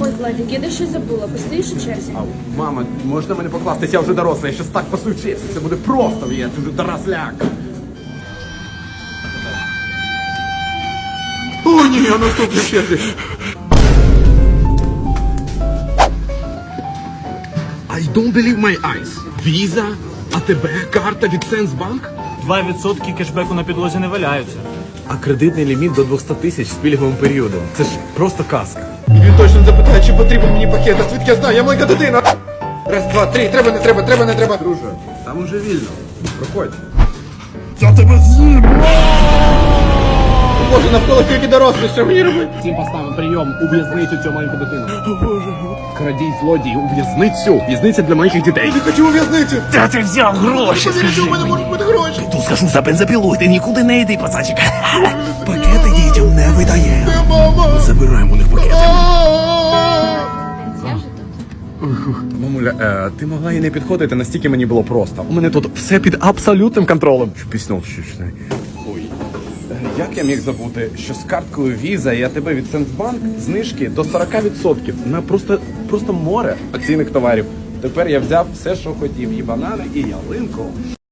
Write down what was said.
Ой, Владик, я дещо забула. Постоїш у черзі? Ау, мама, можна мене покластись? Я вже дорослий, я щас так посучився. Це буде просто, я вже доросляк. О, ні, я наступний черзі. I don't believe my eyes. Віза, АТБ, карта від Сенсбанк. 2% кешбеку на підлозі не валяються. А кредитний ліміт до 200 тисяч з пільговим періодом. Це ж просто казка. І він точно запитає, чи потрібен мені пакет. А звідки я знаю, я маленька дитина. Раз, два, три, треба, не треба, треба, не треба. Друже, там уже вільно. Проходь. Я тебе з'їм! Боже, навколо тільки дорослі, що мені робити? Всім поставимо прийом у в'язницю цю маленьку дитину. О боже. Крадій злодій у в'язницю. В'язниця для маленьких дітей. Я не хочу у в'язницю. Де ти взяв гроші? Повірте, у мене можуть бути гроші. Тут скажу за бензопілу, ти нікуди не йди, пацанчик. Пакети дітям не видає. Забираємо у них Мамуля, е, ти могла і не підходити, настільки мені було просто. У мене тут все під абсолютним контролем. Піснув щучний. Ой. Е, Як я міг забути, що з карткою Visa і тебе від Сенсбанк знижки до 40% на просто, просто море оцінних товарів. Тепер я взяв все, що хотів, і банани, і ялинку.